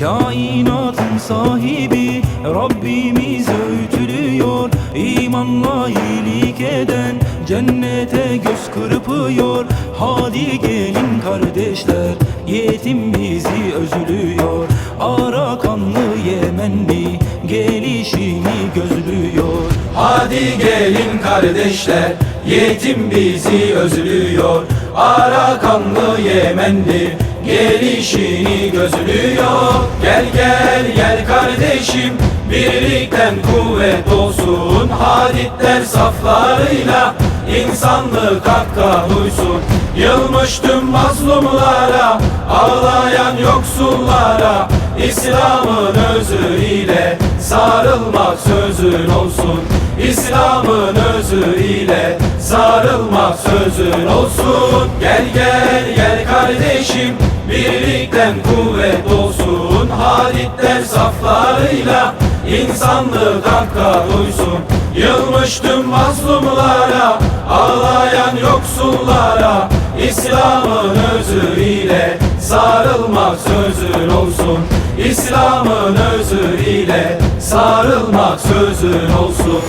Kainatın sahibi Rabbimiz öğütülüyor. İmanla iyilik eden cennete göz kırpıyor. Hadi gelin kardeşler yetim bizi özlüyor. Ara kanlı Yemenli gelişini gözlüyor. Hadi gelin kardeşler Yetim bizi özlüyor. Ara kanlı Yemenli Gelişini gözlüyor. Gel gel gel kardeşim. Birlikten kuvvet olsun. Haditler saflarıyla insanlık hakka duysun Yılmış tüm mazlumlara Ağlayan yoksullara. İslam'ın özüyle Sarılmak sözün olsun. İslam'ın özüyle Sarılmak sözün olsun. Gel gel gel Birlikten kuvvet olsun Haditler saflarıyla insanlık hakka duysun Yılmış tüm mazlumlara Ağlayan yoksullara İslam'ın özüyle Sarılmak sözün olsun. İslam'ın özüyle Sarılmak sözün olsun